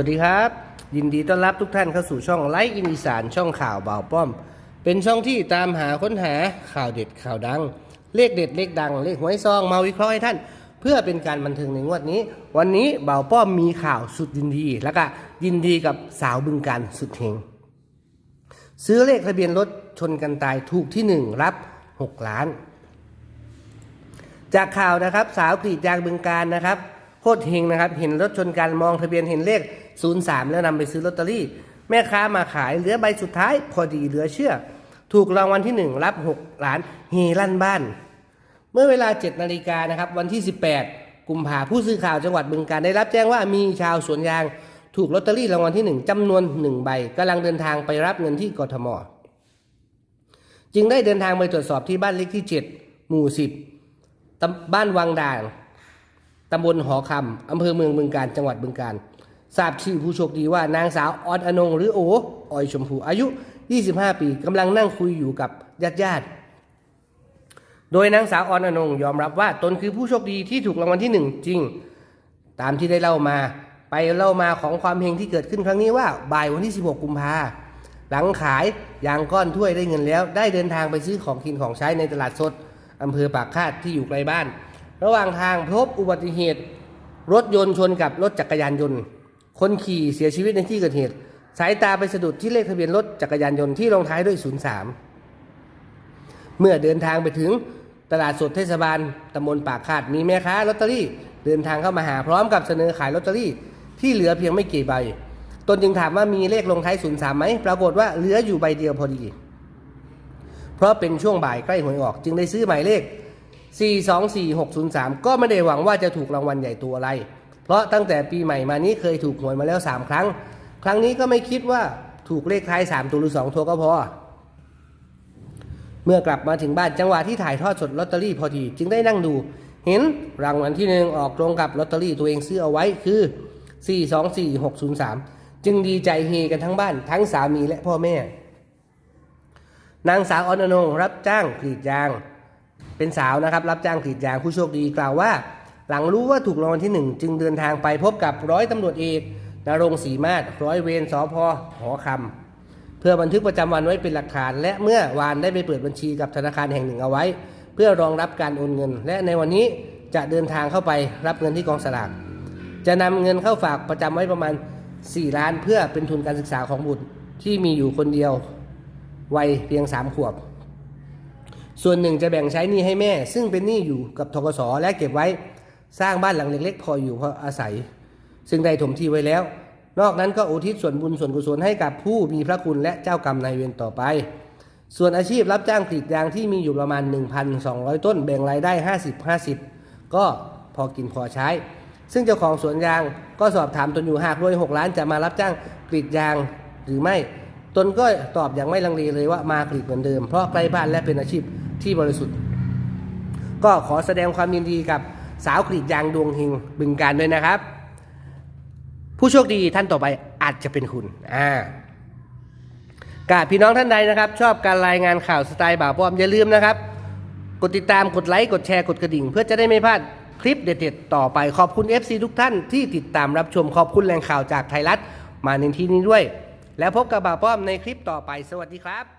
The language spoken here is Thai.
วัสดีครับ ยินดีต้อนรับทุกท่านเข้าสู่ช่องไลฟ์อินอีสานช่องข่าวบ่าวป้อม เป็นช่องที่ตามหาค้นหาข่าวเด็ดข่าวดัง เลขเด็ดเลขดัง เลขหวยซองมาวิเคราะห์ให้ท่าน เพื่อเป็นการบันเทิงในงวดนี้ วันนี้บ่าวป้อมมีข่าวสุดยินดี แล้วก็ยินดีกับสาวบึงการสุดเฮงซื้อเลขทะเบียนรถชนกันตายถูกที่หนึ่งรับ 6 ล้าน จากข่าวนะครับสาวกรีดยางบึงการนะครับ คตรเฮงนะครับ เห็นรถชนกันมองทะเบียนเห็นเลข 03 แล้วนำไปซื้อลอตเตอรี่ แม่ค้ามาขายเหลือใบสุดท้าย พอดีเหลือเชื่อ ถูกรางวัลที่ 1 รับ 6 ล้านเฮลั่นบ้าน เมื่อเวลา 7 นาฬิกานะครับ วันที่ 18 กุมภาผู้สื่อข่าวจังหวัดบึงการได้รับแจ้งว่ามีชาวสวนยาง ถูกลอตเตอรี่รางวัลที่ 1จำนวน 1 ใบกำลังเดินทางไปรับเงินที่กทม จึงได้เดินทางไปตรวจสอบที่บ้านเลขที่ 7 หมู่ 10บ้านวังด่าง ตำบลหอคำอำเภอเมืองบึงการจังหวัดบึงการทราบชื่อผู้โชคดีว่านางสาวออดอนงหรือโอออยชมพูอายุ 25 ปีกำลังนั่งคุยอยู่กับญาติญาติๆโดยนางสาวออนอนงยอมรับว่าตนคือผู้โชคดีที่ถูกรางวัลที่หนึ่งจริง ตามที่ได้เล่ามา ไปเล่ามาของความเฮงที่เกิดขึ้นครั้งนี้ว่าบ่ายวันที่ 16 กุมภาหลังขายยางก้อนถ้วยได้เงินแล้ว ได้เดินทางไปซื้อของกินของใช้ในตลาดสดอำเภอปากคาดที่อยู่ไกลบ้าน ระหว่างทางพบอุบัติเหตุ รถยนต์ชนกับรถจักรยานยนต์ คนขี่เสียชีวิตในที่เกิดเหตุ สายตาไปสะดุดที่เลขทะเบียนรถจักรยานยนต์ที่ลงท้ายด้วย 03 เมื่อเดินทางไปถึงตลาดสดเทศบาลตำบลปากคาดมีแม่ค้าลอตเตอรี่ เดินทางเข้ามาหาพร้อมกับเสนอขายลอตเตอรี่ ที่เหลือเพียงไม่กี่ใบ ตนจึงถามว่ามีเลขลงท้าย03ไหมปรากฏว่าเหลืออยู่ใบเดียวพอดี เพราะเป็นช่วงบ่ายใกล้หวยออก จึงได้ซื้อหมายเลข 424603 ก็ไม่ได้หวังว่าจะถูกรางวัลใหญ่ตัวอะไร เพราะตั้งแต่ปีใหม่มานี้เคยถูกหวยมาแล้ว 3 ครั้ง ครั้งนี้ก็ไม่คิดว่าถูกเลขท้าย 3 ตัวหรือ 2 ตัวก็พอ เมื่อกลับมาถึงบ้านจังหวะที่ถ่ายทอดสดลอตเตอรี่พอดี จึงได้นั่งดู เห็นรางวัลที่หนึ่งออกตรงกับลอตเตอรี่ตัวเองซื้อเอาไว้คือ 424603 จึงดีใจเฮกันทั้งบ้านทั้งสามีและพ่อแม่ นางสาวออนอนงรับจ้างกรีดยาง เป็นสาวนะครับรับจ้างกรีดยางผู้โชคดีกล่าวว่า หลังรู้ว่าถูกรางวัลที่หนึ่งจึงเดินทางไปพบกับร้อยตำรวจเอกนรงศรีมาศร้อยเวรสอพอหอคำเพื่อบันทึกประจำวันไว้เป็นหลักฐาน และเมื่อวานได้ไปเปิดบัญชีกับธนาคารแห่งหนึ่งเอาไว้ เพื่อรองรับการโอนเงิน และในวันนี้จะเดินทางเข้าไปรับเงินที่กองสลากจะนำเงินเข้าฝากประจำไว้ประมาณ 4 ล้าน เพื่อเป็นทุนการศึกษาของบุตรที่มีอยู่คนเดียววัยเพียงสามขวบ ส่วนหนึ่งจะแบ่งใช้หนี้ให้แม่ ซึ่งเป็นหนี้อยู่กับทกสและเก็บไว้สร้างบ้านหลังเล็กๆ พออยู่พออาศัย ซึ่งได้ถมที่ไว้แล้ว นอกนั้นก็อุทิศส่วนบุญส่วนกุศลให้กับผู้มีพระคุณและเจ้ากรรมนายเวรต่อไป ส่วนอาชีพรับจ้างกรีดยางที่มีอยู่ประมาณ 1,200 ต้นแบ่งรายได้ 50-50 ก็พอกินพอใช้ ซึ่งเจ้าของสวนยางก็สอบถามตนอยู่หากรวย6ล้านจะมารับจ้างกรีดยางหรือไม่ ตนก็ตอบอย่างไม่ลังเลเลยว่ามากรีดเหมือนเดิมเพราะใกล้บ้านและเป็นอาชีพ ที่บริสุทธิ์ ก็ขอแสดงความยินดีกับสาวกรีดยางดวงเฮงบึงการด้วยนะครับ ผู้โชคดีท่านต่อไปอาจจะเป็นคุณอ่ากาพี่น้องท่านใดนะครับ ชอบการรายงานข่าวสไตล์บ่าวป้อมอย่าลืมนะครับ กดติดตามกดไลค์กดแชร์กดกระดิ่ง เพื่อจะได้ไม่พลาดคลิปเด็ดๆต่อไปขอบคุณ FC ทุกท่านที่ติดตามรับชมขอบคุณแหล่งข่าวจากไทยรัฐมาในที่นี้ด้วย แล้วพบกับบ่าวป้อมในคลิปต่อไปสวัสดีครับ